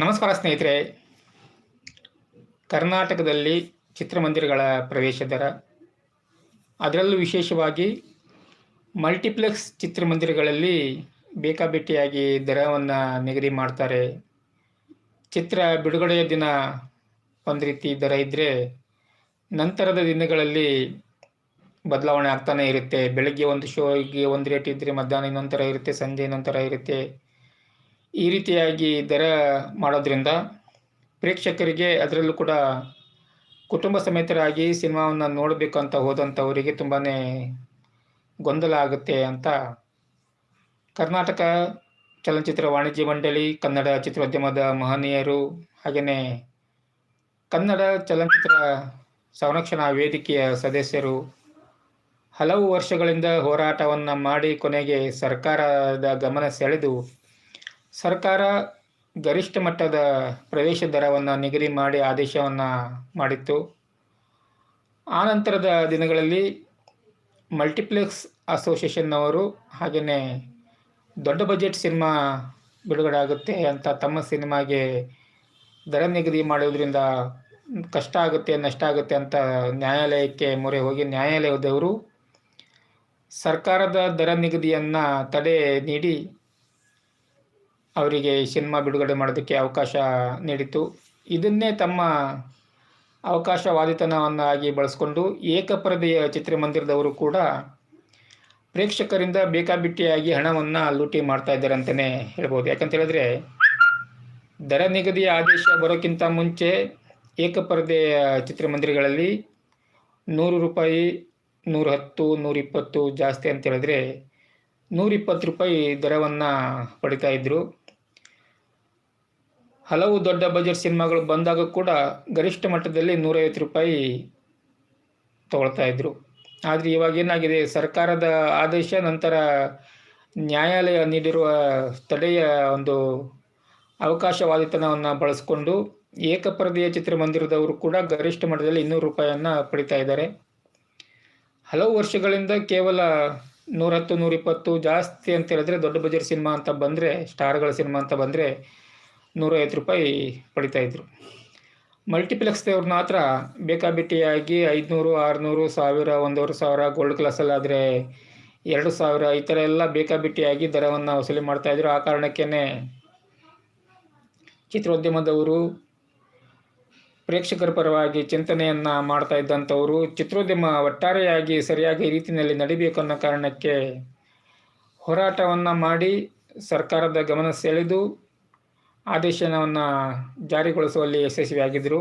ನಮಸ್ಕಾರ ಸ್ನೇಹಿತರೆ. ಕರ್ನಾಟಕದಲ್ಲಿ ಚಿತ್ರಮಂದಿರಗಳ ಪ್ರವೇಶ ದರ ಅದರಲ್ಲೂ ವಿಶೇಷವಾಗಿ ಮಲ್ಟಿಪ್ಲೆಕ್ಸ್ ಚಿತ್ರಮಂದಿರಗಳಲ್ಲಿ ಬೇಕಾಬಿಟ್ಟಿಯಾಗಿ ದರವನ್ನು ನಿಗದಿ ಮಾಡ್ತಾರೆ. ಚಿತ್ರ ಬಿಡುಗಡೆಯ ದಿನ ಒಂದು ರೀತಿ ದರ ಇದ್ದರೆ ನಂತರದ ದಿನಗಳಲ್ಲಿ ಬದಲಾವಣೆ ಆಗ್ತಾನೆ ಇರುತ್ತೆ. ಬೆಳಗ್ಗೆ ಒಂದು ಶೋಗೆ ಒಂದು ರೇಟ್ ಇದ್ದರೆ ಮಧ್ಯಾಹ್ನ ಇನ್ನೊಂಥರ ಥರ ಇರುತ್ತೆ, ಸಂಜೆ ಇನ್ನೊಂಥರ ಥರ ಇರುತ್ತೆ. ಈ ರೀತಿಯಾಗಿ ದರ ಮಾಡೋದ್ರಿಂದ ಪ್ರೇಕ್ಷಕರಿಗೆ ಅದರಲ್ಲೂ ಕೂಡ ಕುಟುಂಬ ಸಮೇತರಾಗಿ ಸಿನಿಮಾವನ್ನು ನೋಡಬೇಕು ಅಂತ ಹೋದಂಥವರಿಗೆ ತುಂಬಾ ಗೊಂದಲ ಆಗುತ್ತೆ ಅಂತ ಕರ್ನಾಟಕ ಚಲನಚಿತ್ರ ವಾಣಿಜ್ಯ ಮಂಡಳಿ, ಕನ್ನಡ ಚಿತ್ರೋದ್ಯಮದ ಮಹನೀಯರು ಹಾಗೆಯೇ ಕನ್ನಡ ಚಲನಚಿತ್ರ ಸಂರಕ್ಷಣಾ ವೇದಿಕೆಯ ಸದಸ್ಯರು ಹಲವು ವರ್ಷಗಳಿಂದ ಹೋರಾಟವನ್ನು ಮಾಡಿ ಕೊನೆಗೆ ಸರ್ಕಾರದ ಗಮನ ಸೆಳೆದು ಸರ್ಕಾರ ಗರಿಷ್ಠ ಮಟ್ಟದ ಪ್ರವೇಶ ದರವನ್ನು ನಿಗದಿ ಮಾಡಿ ಆದೇಶವನ್ನು ಮಾಡಿತ್ತು. ಆ ನಂತರದ ದಿನಗಳಲ್ಲಿ ಮಲ್ಟಿಪ್ಲೆಕ್ಸ್ ಅಸೋಸಿಯೇಷನ್ನವರು ಹಾಗೆಯೇ ದೊಡ್ಡ ಬಜೆಟ್ ಸಿನಿಮಾ ಬಿಡುಗಡೆ ಆಗುತ್ತೆ ಅಂತ ತಮ್ಮ ಸಿನಿಮಾಗೆ ದರ ನಿಗದಿ ಮಾಡೋದ್ರಿಂದ ಕಷ್ಟ ಆಗುತ್ತೆ, ನಷ್ಟ ಆಗುತ್ತೆ ಅಂತ ನ್ಯಾಯಾಲಯಕ್ಕೆ ಮೊರೆ ಹೋಗಿ ನ್ಯಾಯಾಲಯದವರು ಸರ್ಕಾರದ ದರ ನಿಗದಿಯನ್ನು ತಡೆ ನೀಡಿ ಅವರಿಗೆ ಸಿನಿಮಾ ಬಿಡುಗಡೆ ಮಾಡೋದಕ್ಕೆ ಅವಕಾಶ ನೀಡಿತು ಇದನ್ನೇ ತಮ್ಮ ಅವಕಾಶವಾದಿತನವನ್ನಾಗಿ ಬಳಸ್ಕೊಂಡು ಏಕಪರದೆಯ ಚಿತ್ರಮಂದಿರದವರು ಕೂಡ ಪ್ರೇಕ್ಷಕರಿಂದ ಬೇಕಾಬಿಟ್ಟಿಯಾಗಿ ಹಣವನ್ನು ಲೂಟಿ ಮಾಡ್ತಾ ಇದ್ದಾರೆ ಅಂತಲೇ ಹೇಳ್ಬೋದು. ಯಾಕಂತ ಹೇಳಿದ್ರೆ, ದರ ನಿಗದಿಯ ಆದೇಶ ಬರೋಕ್ಕಿಂತ ಮುಂಚೆ ಏಕಪರದೆಯ ಚಿತ್ರಮಂದಿರಗಳಲ್ಲಿ ನೂರು ರೂಪಾಯಿ ನೂರ ಹತ್ತು ನೂರಿಪ್ಪತ್ತು ಜಾಸ್ತಿ ಅಂತೇಳಿದ್ರೆ ನೂರಿಪ್ಪತ್ತು ರೂಪಾಯಿ ದರವನ್ನು ಪಡಿತಾ ಇದ್ದರು ಹಲವು ದೊಡ್ಡ ಬಜೆಟ್ ಸಿನಿಮಾಗಳು ಬಂದಾಗ ಕೂಡ ಗರಿಷ್ಠ ಮಟ್ಟದಲ್ಲಿ ನೂರೈವತ್ತು ರೂಪಾಯಿ ತಗೊಳ್ತಾ ಇದ್ದರು ಆದರೆ ಇವಾಗ ಏನಾಗಿದೆ, ಸರ್ಕಾರದ ಆದೇಶ ನಂತರ ನ್ಯಾಯಾಲಯ ನೀಡಿರುವ ತಡೆಯ ಒಂದು ಅವಕಾಶವಾದಿತನವನ್ನು ಬಳಸಿಕೊಂಡು ಏಕಪರದೆಯ ಚಿತ್ರಮಂದಿರದವರು ಕೂಡ ಗರಿಷ್ಠ ಮಟ್ಟದಲ್ಲಿ ಇನ್ನೂರು ರೂಪಾಯಿಯನ್ನು ಪಡಿತಾ ಇದ್ದಾರೆ. ಹಲವು ವರ್ಷಗಳಿಂದ ಕೇವಲ ನೂರತ್ತು ನೂರಿಪ್ಪತ್ತು ಜಾಸ್ತಿ ಅಂತ ಹೇಳಿದ್ರೆ ದೊಡ್ಡ ಬಜೆಟ್ ಸಿನಿಮಾ ಅಂತ ಬಂದರೆ, ಸ್ಟಾರ್ಗಳ ಸಿನಿಮಾ ಅಂತ ಬಂದರೆ ನೂರೈವತ್ತು ರೂಪಾಯಿ ಪಡಿತಾ ಇದ್ರು. ಮಲ್ಟಿಪ್ಲೆಕ್ಸ್ದವ್ರು ಮಾತ್ರ ಬೇಕಾಬಿಟ್ಟಿಯಾಗಿ ಐದುನೂರು, ಆರುನೂರು, ಸಾವಿರ, ಒಂದೂವರೆ ಸಾವಿರ ಗೋಲ್ಡ್ ಕ್ಲಾಸಲ್ಲಾದರೆ ಎರಡು ಸಾವಿರ ಈ ಥರ ಎಲ್ಲ ಬೇಕಾಬಿಟ್ಟಿಯಾಗಿ ದರವನ್ನು ವಸೂಲಿ ಮಾಡ್ತಾಯಿದ್ರು ಆ ಕಾರಣಕ್ಕೇ ಚಿತ್ರೋದ್ಯಮದವರು, ಪ್ರೇಕ್ಷಕರ ಪರವಾಗಿ ಚಿಂತನೆಯನ್ನು ಮಾಡ್ತಾ ಇದ್ದಂಥವರು ಚಿತ್ರೋದ್ಯಮ ಒಟ್ಟಾರೆಯಾಗಿ ಸರಿಯಾಗಿ ರೀತಿಯಲ್ಲಿ ನಡಿಬೇಕು ಅನ್ನೋ ಕಾರಣಕ್ಕೆ ಹೋರಾಟವನ್ನು ಮಾಡಿ ಸರ್ಕಾರದ ಗಮನ ಸೆಳೆದು ಆದೇಶವನ್ನು ಜಾರಿಗೊಳಿಸುವಲ್ಲಿ ಯಶಸ್ವಿಯಾಗಿದ್ದರು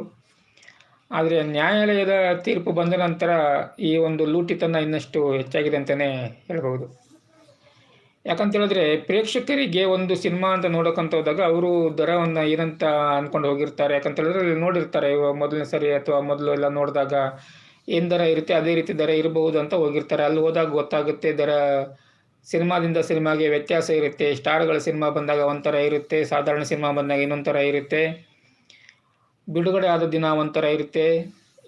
ಆದರೆ ನ್ಯಾಯಾಲಯದ ತೀರ್ಪು ಬಂದ ನಂತರ ಈ ಒಂದು ಲೂಟಿತನ ಇನ್ನಷ್ಟು ಹೆಚ್ಚಾಗಿದೆ ಅಂತಲೇ ಹೇಳ್ಬೋದು ಯಾಕಂತ ಹೇಳಿದ್ರೆ ಪ್ರೇಕ್ಷಕರಿಗೆ ಒಂದು ಸಿನಿಮಾ ಅಂತ ನೋಡೋಕ್ಕಂತ ಹೋದಾಗ ಅವರು ದರವನ್ನು ಏನಂತ ಅಂದ್ಕೊಂಡು ಹೋಗಿರ್ತಾರೆ. ಯಾಕಂತ ಹೇಳಿದ್ರೆ ಅಲ್ಲಿ ನೋಡಿರ್ತಾರೆ ಮೊದಲನೇ ಸರಿ ಅಥವಾ ಮೊದಲು ಎಲ್ಲ ನೋಡಿದಾಗ ಏನು ದರ ಇರುತ್ತೆ, ಅದೇ ರೀತಿ ದರ ಇರಬಹುದು ಅಂತ ಹೋಗಿರ್ತಾರೆ. ಅಲ್ಲಿ ಹೋದಾಗ ಗೊತ್ತಾಗುತ್ತೆ ದರ ಸಿನಿಮಾದಿಂದ ಸಿನಿಮಾಗೆ ವ್ಯತ್ಯಾಸ ಇರುತ್ತೆ. ಸ್ಟಾರ್ಗಳ ಸಿನಿಮಾ ಬಂದಾಗ ಒಂಥರ ಇರುತ್ತೆ. ಸಾಧಾರಣ ಸಿನಿಮಾ ಬಂದಾಗ ಇನ್ನೊಂಥರ ಇರುತ್ತೆ. ಬಿಡುಗಡೆ ಆದ ದಿನ ಒಂಥರ ಇರುತ್ತೆ.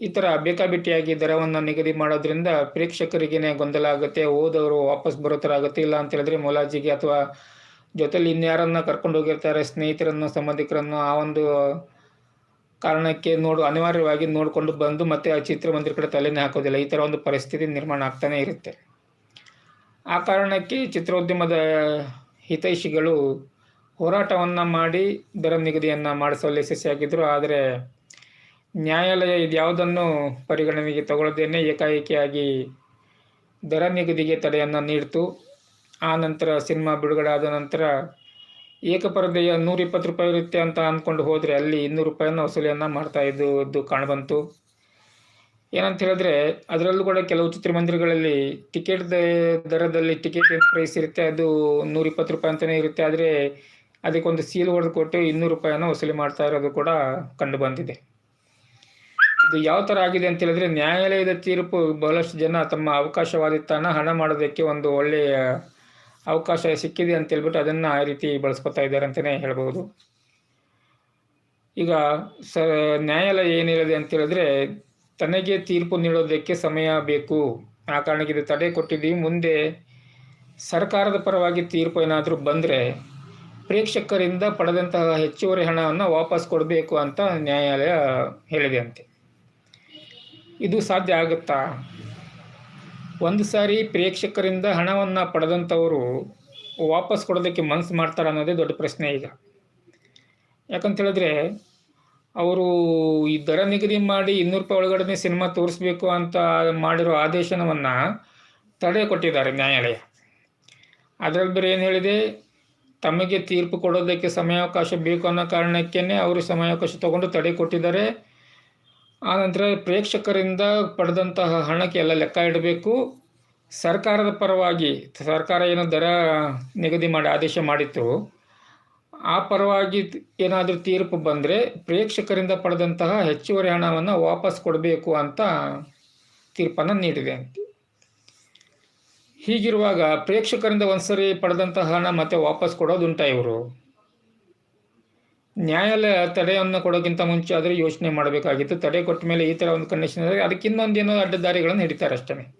ಈ ಥರ ಬೇಕಾಬಿಟ್ಟಿಯಾಗಿ ದರವನ್ನು ನಿಗದಿ ಮಾಡೋದ್ರಿಂದ ಪ್ರೇಕ್ಷಕರಿಗೇ ಗೊಂದಲ ಆಗುತ್ತೆ. ಓದೋರು ವಾಪಸ್ ಬರೋ ಥರ ಆಗುತ್ತೆ. ಇಲ್ಲ ಅಂತ ಹೇಳಿದ್ರೆ ಮೊಲಾಜಿಗೆ ಅಥವಾ ಜೊತೆಲಿ ಇನ್ಯಾರನ್ನು ಕರ್ಕೊಂಡು ಹೋಗಿರ್ತಾರೆ, ಸ್ನೇಹಿತರನ್ನು, ಸಂಬಂಧಿಕರನ್ನು, ಆ ಒಂದು ಕಾರಣಕ್ಕೆ ನೋಡು, ಅನಿವಾರ್ಯವಾಗಿ ನೋಡಿಕೊಂಡು ಬಂದು ಮತ್ತೆ ಆ ಚಿತ್ರಮಂದಿರ ಕಡೆ ತಲೆನೇ ಹಾಕೋದಿಲ್ಲ. ಈ ಥರ ಒಂದು ಪರಿಸ್ಥಿತಿ ನಿರ್ಮಾಣ ಆಗ್ತಾನೆ ಇರುತ್ತೆ. ಆ ಕಾರಣಕ್ಕೆ ಚಿತ್ರೋದ್ಯಮದ ಹಿತೈಷಿಗಳು ಹೋರಾಟವನ್ನು ಮಾಡಿ ದರ ನಿಗದಿಯನ್ನು ಮಾಡಿಸಲು ಯಶಸ್ವಿಯಾಗಿದ್ದರು ಆದರೆ ನ್ಯಾಯಾಲಯ ಇದ್ಯಾವುದನ್ನು ಪರಿಗಣನೆಗೆ ತಗೊಳ್ಳದೇನೆ ಏಕಾಏಕಿಯಾಗಿ ದರ ನಿಗದಿಗೆ ತಡೆಯನ್ನು ನೀಡಿತು. ಆ ನಂತರ ಸಿನಿಮಾ ಬಿಡುಗಡೆ ಆದ ನಂತರ ಏಕಪರದೆಯ ನೂರಿಪ್ಪತ್ತು ರೂಪಾಯಿ ಇರುತ್ತೆ ಅಂತ ಅಂದ್ಕೊಂಡು ಹೋದರೆ ಅಲ್ಲಿ ಇನ್ನೂರು ರೂಪಾಯಿಯನ್ನು ವಸೂಲಿಯನ್ನು ಮಾಡ್ತಾ ಇದ್ದು ಕಾಣಬಂತು. ಏನಂತ ಹೇಳಿದ್ರೆ ಅದರಲ್ಲೂ ಕೂಡ ಕೆಲವು ಚಿತ್ರಮಂದಿರಗಳಲ್ಲಿ ಟಿಕೆಟ್ ದರದಲ್ಲಿ ಟಿಕೆಟ್ ಪ್ರೈಸ್ ಇರುತ್ತೆ. ಅದು ನೂರಿಪ್ಪತ್ತು ರೂಪಾಯಿ ಅಂತಾನೆ ಇರುತ್ತೆ. ಆದ್ರೆ ಅದಕ್ಕೊಂದು ಸೀಲ್ ಹೊಡೆದು ಕೊಟ್ಟು ಇನ್ನೂರು ರೂಪಾಯಿಯನ್ನು ವಸೂಲಿ ಮಾಡ್ತಾ ಇರೋದು ಕೂಡ ಕಂಡು ಬಂದಿದೆ. ಇದು ಯಾವ ಥರ ಆಗಿದೆ ಅಂತ ಹೇಳಿದ್ರೆ ನ್ಯಾಯಾಲಯದ ತೀರ್ಪು ಬಹಳಷ್ಟು ಜನ ತಮ್ಮ ಅವಕಾಶವಾದಿತನ ಹಣ ಮಾಡೋದಕ್ಕೆ ಒಂದು ಒಳ್ಳೆಯ ಅವಕಾಶ ಸಿಕ್ಕಿದೆ ಅಂತ ಹೇಳ್ಬಿಟ್ಟು ಅದನ್ನ ಆ ರೀತಿ ಬಳಸ್ಕೊತಾ ಇದ್ದಾರೆ ಅಂತಲೇ ಹೇಳ್ಬೋದು. ಈಗ ಸ ನ್ಯಾಯಾಲಯ ಏನಿರದೆ ಅಂತ ಹೇಳಿದ್ರೆ ತನಗೆ ತೀರ್ಪು ನೀಡೋದಕ್ಕೆ ಸಮಯ ಬೇಕು. ಆ ಕಾರಣಕ್ಕೆ ಇದು ತಡೆ ಕೊಟ್ಟಿದ್ದೀವಿ ಮುಂದೆ ಸರ್ಕಾರದ ಪರವಾಗಿ ತೀರ್ಪು ಏನಾದರೂ ಬಂದರೆ ಪ್ರೇಕ್ಷಕರಿಂದ ಪಡೆದಂತಹ ಹೆಚ್ಚುವರಿ ಹಣವನ್ನು ವಾಪಸ್ ಕೊಡಬೇಕು ಅಂತ ನ್ಯಾಯಾಲಯ ಹೇಳಿದೆ ಅಂತೆ ಇದು ಸಾಧ್ಯ ಆಗುತ್ತಾ? ಒಂದು ಸಾರಿ ಪ್ರೇಕ್ಷಕರಿಂದ ಹಣವನ್ನು ಪಡೆದಂಥವರು ವಾಪಸ್ ಕೊಡೋದಕ್ಕೆ ಮನಸ್ಸು ಮಾಡ್ತಾರೆ ಅನ್ನೋದೇ ದೊಡ್ಡ ಪ್ರಶ್ನೆ ಈಗ. ಯಾಕಂತ ಹೇಳಿದ್ರೆ ಅವರು ಈ ದರ ನಿಗದಿ ಮಾಡಿ ಇನ್ನೂರು ರೂಪಾಯಿ ಒಳಗಡೆ ಸಿನಿಮಾ ತೋರಿಸ್ಬೇಕು ಅಂತ ಮಾಡಿರೋ ಆದೇಶನವನ್ನು ತಡೆ ಕೊಟ್ಟಿದ್ದಾರೆ ನ್ಯಾಯಾಲಯ. ಅದರಲ್ಲಿ ಬೇರೆ ಏನು ಹೇಳಿದೆ? ತಮಗೆ ತೀರ್ಪು ಕೊಡೋದಕ್ಕೆ ಸಮಯಾವಕಾಶ ಬೇಕು ಅನ್ನೋ ಕಾರಣಕ್ಕೇ ಅವರು ಸಮಯಾವಕಾಶ ತಗೊಂಡು ತಡೆ ಕೊಟ್ಟಿದ್ದಾರೆ. ಆನಂತರ ಪ್ರೇಕ್ಷಕರಿಂದ ಪಡೆದಂತಹ ಹಣಕ್ಕೆ ಎಲ್ಲ ಲೆಕ್ಕ ಇಡಬೇಕು. ಸರ್ಕಾರದ ಪರವಾಗಿ ಸರ್ಕಾರ ಏನು ದರ ನಿಗದಿ ಮಾಡಿ ಆದೇಶ ಮಾಡಿತ್ತು. ಆ ಪರವಾಗಿ ಏನಾದರೂ ತೀರ್ಪು ಬಂದರೆ ಪ್ರೇಕ್ಷಕರಿಂದ ಪಡೆದಂತಹ ಹೆಚ್ಚುವರಿ ಹಣವನ್ನು ವಾಪಸ್ ಕೊಡಬೇಕು ಅಂತ ತೀರ್ಪನ್ನು ನೀಡಿದೆ. ಅಂತ ಹೀಗಿರುವಾಗ ಪ್ರೇಕ್ಷಕರಿಂದ ಒಂದ್ಸರಿ ಪಡೆದಂತಹ ಹಣ ಮತ್ತೆ ವಾಪಸ್ ಕೊಡೋದುಂಟ ಇವರು? ನ್ಯಾಯಾಲಯ ತಡೆಯನ್ನು ಕೊಡೋಕ್ಕಿಂತ ಮುಂಚೆ ಆದರೆ ಯೋಚನೆ ಮಾಡಬೇಕಾಗಿತ್ತು. ತಡೆ ಕೊಟ್ಟ ಮೇಲೆ ಈ ಥರ ಒಂದು ಕಂಡೀಷನ್ ಆದರೆ ಅದಕ್ಕೆ ಇನ್ನೊಂದೇನೋ ಅಡ್ಡದಾರಿಗಳನ್ನು ಹಿಡಿತಾರೆ ಅಷ್ಟೇ.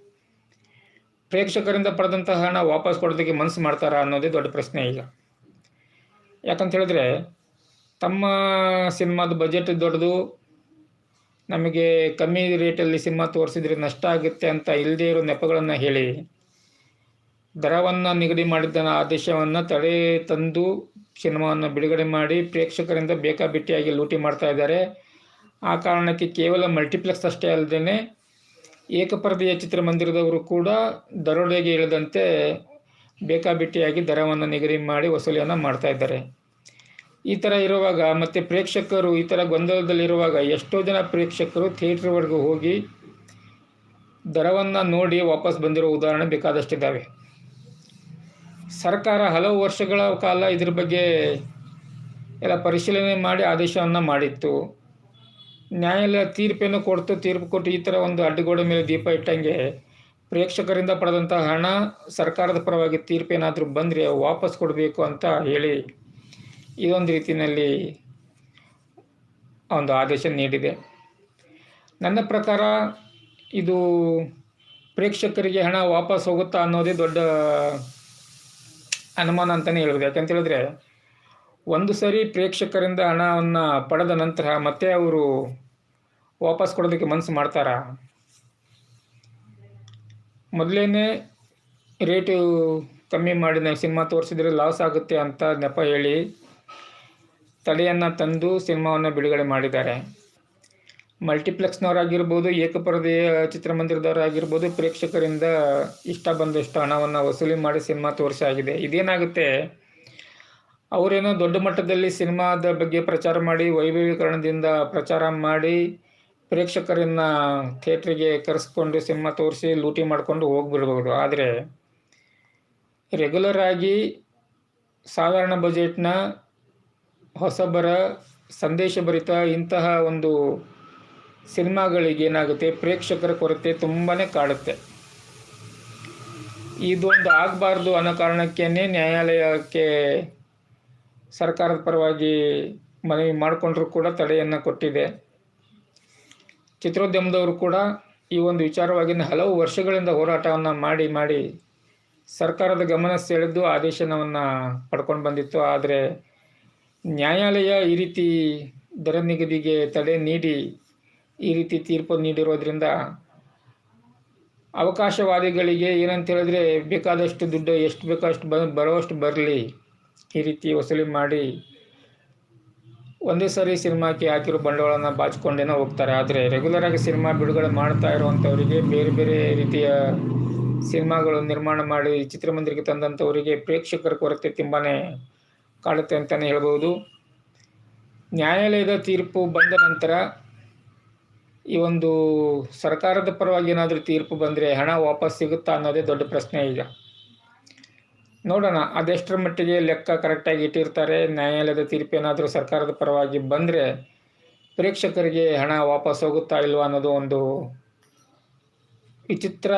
ಪ್ರೇಕ್ಷಕರಿಂದ ಪಡೆದಂತಹ ಹಣ ವಾಪಸ್ ಕೊಡೋದಕ್ಕೆ ಮನಸ್ಸು ಮಾಡ್ತಾರಾ ಅನ್ನೋದೇ ದೊಡ್ಡ ಪ್ರಶ್ನೆ ಈಗ. ಯಾಕಂತ ಹೇಳಿದ್ರೆ ತಮ್ಮ ಸಿನಿಮಾದ ಬಜೆಟ್ ದೊಡ್ಡದು, ನಮಗೆ ಕಮ್ಮಿ ರೇಟಲ್ಲಿ ಸಿನಿಮಾ ತೋರಿಸಿದ್ರೆ ನಷ್ಟ ಆಗುತ್ತೆ ಅಂತ ಇಲ್ಲದೇ ಇರೋ ನೆಪಗಳನ್ನು ಹೇಳಿ, ದರವನ್ನು ನಿಗದಿ ಮಾಡಿದ್ದ ಆದೇಶವನ್ನು ತಡೆ ತಂದು ಸಿನಿಮಾವನ್ನು ಬಿಡುಗಡೆ ಮಾಡಿ ಪ್ರೇಕ್ಷಕರಿಂದ ಬೇಕಾಬಿಟ್ಟಿಯಾಗಿ ಲೂಟಿ ಮಾಡ್ತಾ ಇದ್ದಾರೆ. ಆ ಕಾರಣಕ್ಕೆ ಕೇವಲ ಮಲ್ಟಿಪ್ಲೆಕ್ಸ್ ಅಷ್ಟೇ ಅಲ್ಲದೇ ಏಕಪರದೆಯ ಚಿತ್ರಮಂದಿರದವರು ಕೂಡ ದರೋಡೆಗೆ ಇಳಿದಂತೆ ಬೇಕಾಬಿಟ್ಟಿಯಾಗಿ ದರವನ್ನು ನಿಗದಿ ಮಾಡಿ ವಸೂಲಿಯನ್ನು ಮಾಡ್ತಾ ಇದ್ದಾರೆ. ಈ ಥರ ಇರುವಾಗ ಮತ್ತು ಪ್ರೇಕ್ಷಕರು ಈ ಥರ ಗೊಂದಲದಲ್ಲಿರುವಾಗ ಎಷ್ಟೋ ಜನ ಪ್ರೇಕ್ಷಕರು ಥಿಯೇಟ್ರ್ವರೆಗೂ ಹೋಗಿ ದರವನ್ನು ನೋಡಿ ವಾಪಸ್ ಬಂದಿರೋ ಉದಾಹರಣೆ ಬೇಕಾದಷ್ಟಿದ್ದಾವೆ. ಸರ್ಕಾರ ಹಲವು ವರ್ಷಗಳ ಕಾಲ ಇದ್ರ ಬಗ್ಗೆ ಎಲ್ಲ ಪರಿಶೀಲನೆ ಮಾಡಿ ಆದೇಶವನ್ನು ಮಾಡಿತ್ತು. ನ್ಯಾಯಾಲಯ ತೀರ್ಪೇನು ಕೊಡ್ತು, ತೀರ್ಪು ಕೊಟ್ಟು ಈ ಥರ ಒಂದು ಅಡ್ಡಗೋಡೆ ಮೇಲೆ ದೀಪ ಇಟ್ಟಂಗೆ ಪ್ರೇಕ್ಷಕರಿಂದ ಪಡೆದಂಥ ಹಣ ಸರ್ಕಾರದ ಪರವಾಗಿ ತೀರ್ಪೇನಾದರೂ ಬಂದರೆ ವಾಪಸ್ ಕೊಡಬೇಕು ಅಂತ ಹೇಳಿ ಇದೊಂದು ರೀತಿಯಲ್ಲಿ ಒಂದು ಆದೇಶ ನೀಡಿದೆ. ನನ್ನ ಪ್ರಕಾರ ಇದು ಪ್ರೇಕ್ಷಕರಿಗೆ ಹಣ ವಾಪಸ್ ಹೋಗುತ್ತಾ ಅನ್ನೋದೇ ದೊಡ್ಡ ಅನುಮಾನ ಅಂತಲೇ ಹೇಳ್ಬೋದು. ಯಾಕಂತ ಹೇಳಿದ್ರೆ ಒಂದು ಸರಿ ಪ್ರೇಕ್ಷಕರಿಂದ ಹಣವನ್ನು ಪಡೆದ ನಂತರ ಮತ್ತೆ ಅವರು ವಾಪಸ್ ಕೊಡೋದಕ್ಕೆ ಮನಸ್ಸು ಮಾಡ್ತಾರಾ? ಮೊದಲೇ ರೇಟು ಕಮ್ಮಿ ಮಾಡಿ ನಾವು ಸಿನಿಮಾ ತೋರಿಸಿದ್ರೆ ಲಾಸ್ ಆಗುತ್ತೆ ಅಂತ ನೆಪ ಹೇಳಿ ತಡೆಯನ್ನು ತಂದು ಸಿನಿಮಾವನ್ನು ಬಿಡುಗಡೆ ಮಾಡಿದ್ದಾರೆ. ಮಲ್ಟಿಪ್ಲೆಕ್ಸ್ನವರಾಗಿರ್ಬೋದು, ಏಕಪರದೆಯ ಚಿತ್ರಮಂದಿರದವರಾಗಿರ್ಬೋದು, ಪ್ರೇಕ್ಷಕರಿಂದ ಇಷ್ಟ ಬಂದಷ್ಟು ಹಣವನ್ನು ವಸೂಲಿ ಮಾಡಿ ಸಿನಿಮಾ ತೋರಿಸಾಗಿದೆ. ಇದೇನಾಗುತ್ತೆ? ಅವರೇನೋ ದೊಡ್ಡ ಮಟ್ಟದಲ್ಲಿ ಸಿನಿಮಾದ ಬಗ್ಗೆ ಪ್ರಚಾರ ಮಾಡಿ ವೈಭವೀಕರಣದಿಂದ ಪ್ರಚಾರ ಮಾಡಿ ಪ್ರೇಕ್ಷಕರನ್ನ ಥಿಯೇಟ್ರಿಗೆ ಕರೆಸ್ಕೊಂಡು ಸಿನಿಮಾ ತೋರಿಸಿ ಲೂಟಿ ಮಾಡಿಕೊಂಡು ಹೋಗ್ಬಿಡ್ಬೋದು. ಆದರೆ ರೆಗ್ಯುಲರ್ ಆಗಿ ಸಾಧಾರಣ ಬಜೆಟ್ನ ಹೊಸಬರ ಸಂದೇಶಭರಿತ ಇಂತಹ ಒಂದು ಸಿನಿಮಾಗಳಿಗೇನಾಗುತ್ತೆ ಪ್ರೇಕ್ಷಕರ ಕೊರತೆ ತುಂಬಾ ಕಾಡುತ್ತೆ. ಇದೊಂದು ಆಗಬಾರ್ದು ಅನ್ನೋ ಕಾರಣಕ್ಕೇ ನ್ಯಾಯಾಲಯಕ್ಕೆ ಸರ್ಕಾರದ ಪರವಾಗಿ ಮನವಿ ಮಾಡಿಕೊಂಡ್ರೂ ಕೂಡ ತಡೆಯನ್ನು ಕೊಟ್ಟಿದೆ. ಚಿತ್ರೋದ್ಯಮದವರು ಕೂಡ ಈ ಒಂದು ವಿಚಾರವಾಗಿ ಹಲವು ವರ್ಷಗಳಿಂದ ಹೋರಾಟವನ್ನು ಮಾಡಿ ಮಾಡಿ ಸರ್ಕಾರದ ಗಮನ ಸೆಳೆದು ಆದೇಶನವನ್ನು ಪಡ್ಕೊಂಡು ಬಂದಿತ್ತು. ಆದರೆ ನ್ಯಾಯಾಲಯ ಈ ರೀತಿ ದರ ನಿಗದಿಗೆ ತಡೆ ನೀಡಿ ಈ ರೀತಿ ತೀರ್ಪು ನೀಡಿರೋದ್ರಿಂದ ಅವಕಾಶವಾದಿಗಳಿಗೆ ಏನಂತ ಹೇಳಿದ್ರೆ ಬೇಕಾದಷ್ಟು ದುಡ್ಡು, ಎಷ್ಟು ಬೇಕಷ್ಟು ಬ ಬರೋಷ್ಟು ಬರಲಿ ಈ ರೀತಿ ವಸೂಲಿ ಮಾಡಿ ಒಂದೇ ಸಾರಿ ಸಿನಿಮಾಕ್ಕೆ ಹಾಕಿರೋ ಬಂಡವಾಳನ ಬಾಚಿಕೊಂಡೇನೋ ಹೋಗ್ತಾರೆ. ಆದರೆ ರೆಗ್ಯುಲರ್ ಆಗಿ ಸಿನಿಮಾ ಬಿಡುಗಡೆ ಮಾಡ್ತಾ ಇರುವಂಥವರಿಗೆ ಬೇರೆ ಬೇರೆ ರೀತಿಯ ಸಿನಿಮಾಗಳು ನಿರ್ಮಾಣ ಮಾಡಿ ಚಿತ್ರಮಂದಿರಕ್ಕೆ ತಂದಂಥವರಿಗೆ ಪ್ರೇಕ್ಷಕರ ಕೊರತೆ ತುಂಬಾ ಕಾಡುತ್ತೆ ಅಂತಲೇ ಹೇಳ್ಬೋದು. ನ್ಯಾಯಾಲಯದ ತೀರ್ಪು ಬಂದ ನಂತರ ಈ ಒಂದು ಸರ್ಕಾರದ ಪರವಾಗಿ ಏನಾದರೂ ತೀರ್ಪು ಬಂದರೆ ಹಣ ವಾಪಸ್ ಸಿಗುತ್ತಾ ಅನ್ನೋದೇ ದೊಡ್ಡ ಪ್ರಶ್ನೆ ಈಗ. ನೋಡೋಣ, ಅದೆಷ್ಟರ ಮಟ್ಟಿಗೆ ಲೆಕ್ಕ ಕರೆಕ್ಟಾಗಿ ಇಟ್ಟಿರ್ತಾರೆ, ನ್ಯಾಯಾಲಯದ ತೀರ್ಪು ಏನಾದರೂ ಸರ್ಕಾರದ ಪರವಾಗಿ ಬಂದರೆ ಪ್ರೇಕ್ಷಕರಿಗೆ ಹಣ ವಾಪಸ್ ಹೋಗುತ್ತಾ ಇಲ್ವಾ ಅನ್ನೋದು ಒಂದು ವಿಚಿತ್ರ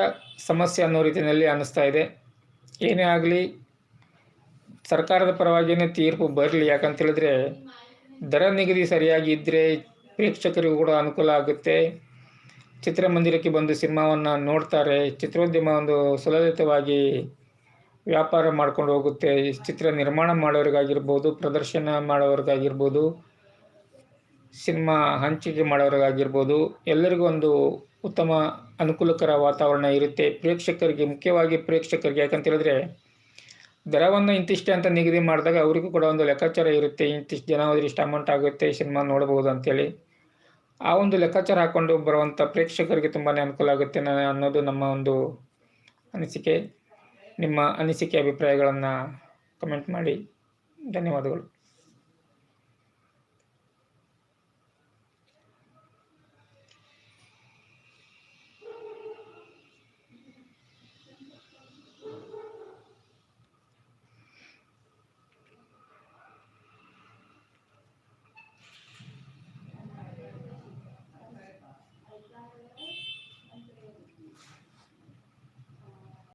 ಸಮಸ್ಯೆ ಅನ್ನೋ ರೀತಿಯಲ್ಲಿ ಅನ್ನಿಸ್ತಾ ಇದೆ. ಏನೇ ಆಗಲಿ, ಸರ್ಕಾರದ ಪರವಾಗಿಯೇ ತೀರ್ಪು ಬರಲಿ ಯಾಕಂತೇಳಿದ್ರೆ ದರ ನಿಗದಿ ಸರಿಯಾಗಿ ಇದ್ದರೆ ಪ್ರೇಕ್ಷಕರಿಗೂ ಕೂಡ ಅನುಕೂಲ ಆಗುತ್ತೆ. ಚಿತ್ರಮಂದಿರಕ್ಕೆ ಬಂದು ಸಿನಿಮಾವನ್ನು ನೋಡ್ತಾರೆ, ಚಿತ್ರೋದ್ಯಮ ಒಂದು ಸುಲಲಿತವಾಗಿ ವ್ಯಾಪಾರ ಮಾಡ್ಕೊಂಡು ಹೋಗುತ್ತೆ, ಈ ಚಿತ್ರ ನಿರ್ಮಾಣ ಮಾಡೋರಿಗಾಗಿರ್ಬೋದು, ಪ್ರದರ್ಶನ ಮಾಡೋರಿಗಾಗಿರ್ಬೋದು, ಸಿನಿಮಾ ಹಂಚಿಕೆ ಮಾಡೋರಿಗಾಗಿರ್ಬೋದು, ಎಲ್ಲರಿಗೂ ಒಂದು ಉತ್ತಮ ಅನುಕೂಲಕರ ವಾತಾವರಣ ಇರುತ್ತೆ. ಪ್ರೇಕ್ಷಕರಿಗೆ ಮುಖ್ಯವಾಗಿ ಪ್ರೇಕ್ಷಕರಿಗೆ, ಯಾಕಂತ ಹೇಳಿದ್ರೆ ದರವನ್ನು ಇಂತಿಷ್ಟೇ ಅಂತ ನಿಗದಿ ಮಾಡಿದಾಗ ಅವರಿಗೂ ಕೂಡ ಒಂದು ಲೆಕ್ಕಾಚಾರ ಇರುತ್ತೆ. ಇಂತಿಷ್ಟು ಜನ ಹೋದ್ರೆ ಇಷ್ಟು ಅಮೌಂಟ್ ಆಗುತ್ತೆ ಸಿನಿಮಾ ನೋಡ್ಬೋದು ಅಂತೇಳಿ. ಆ ಒಂದು ಲೆಕ್ಕಾಚಾರ ಹಾಕ್ಕೊಂಡು ಬರುವಂಥ ಪ್ರೇಕ್ಷಕರಿಗೆ ತುಂಬಾ ಅನುಕೂಲ ಆಗುತ್ತೆ ಅನ್ನೋದು ನಮ್ಮ ಒಂದು ಅನಿಸಿಕೆ. ನಿಮ್ಮ ಅನಿಸಿಕೆ ಅಭಿಪ್ರಾಯಗಳನ್ನು ಕಮೆಂಟ್ ಮಾಡಿ. ಧನ್ಯವಾದಗಳು.